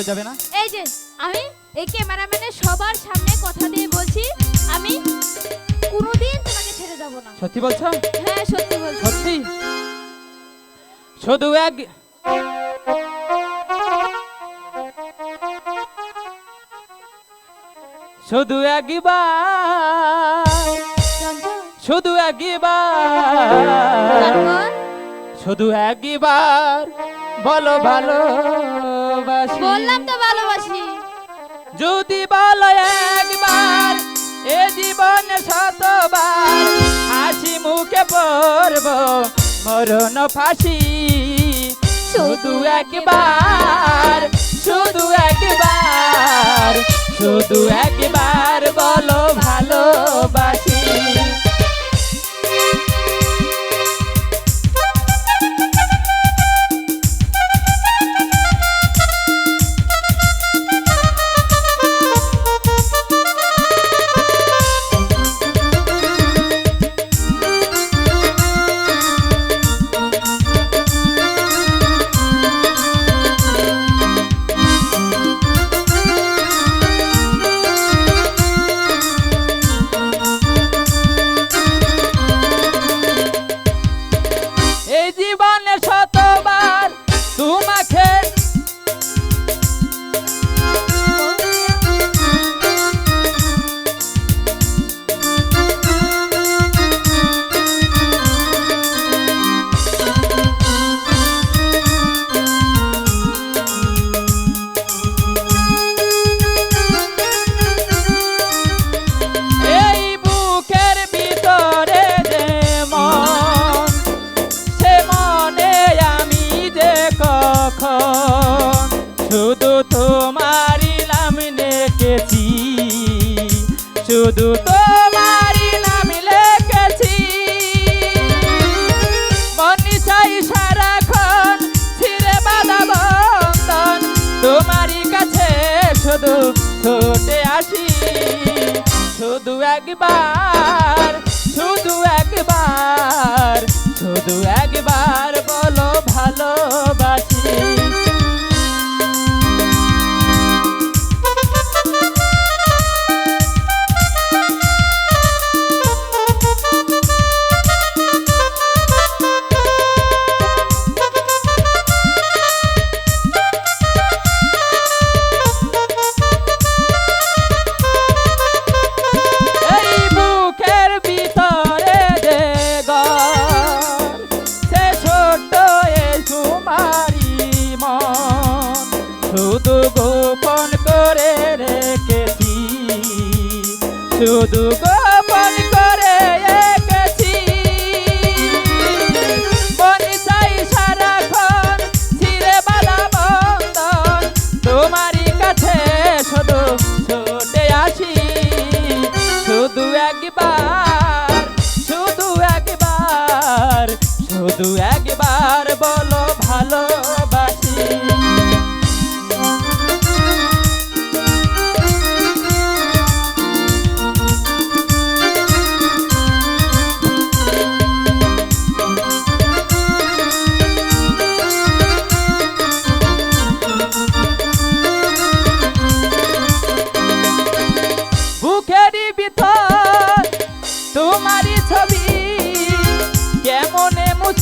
চলে যাবে না? এই যে আমি এই ক্যামেরাম্যানের সবার সামনে কথা দিয়ে বলছি আমি কোনোদিন তোমাকে ছেড়ে যাব না। সত্যি বলছো? হ্যাঁ সত্যি বলছি। সত্যি? শুধু এক শুধু একবার শুধু একবার শুধু একবার বলো ভালোবাসি। বললাম তো ভালোবাসি। যদি বলো একবার এ জীবন শতবার হাসি মুখে পড়ব মরণ ফাঁসি। শুধু একবার শুধু একবার শুধু একবার। শুধু তোমারই নাম লিখেছি। মনি চাই সারাক্ষণ ছিঁড়ে বাঁধা বন্ধন, তোমারই কাছে শুধু ছোটে আসি। শুধু একবার শুধু একবার শুধু একবার শুধু গোপন করে রেখেছি। শুধু গোপন করে রেখেছি মনি চাই সারাক্ষণ ছিঁড়ে বাঁধা বন্ধন। তোমারই কাছে শুধু ছোটে আসি। শুধু একবার শুধু একবার শুধু একবার।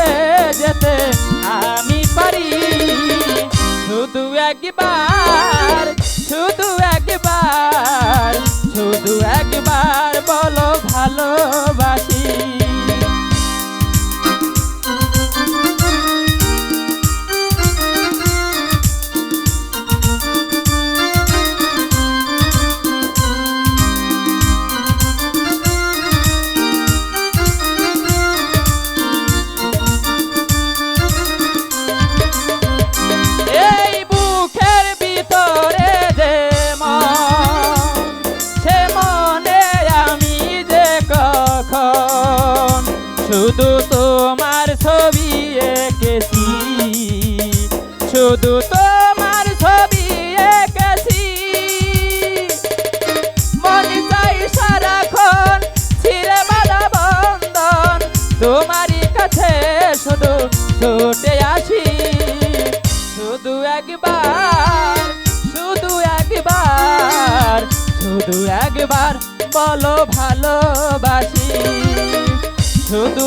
মুছে যেতে আমি পারি। শুধু একবার শুধু একবার শুধু একবার। শুধু তোমার ছবি এঁকেছি। শুধু তোমার ছবি এঁকেছি। মনে চাই সারাক্ষণ ছিলে মালা বন্ধন। তোমারই কাছে শুধু ছুটে আসি। শুধু একবার শুধু একবার শুধু একবার বলো ভালোবাসি। শুধু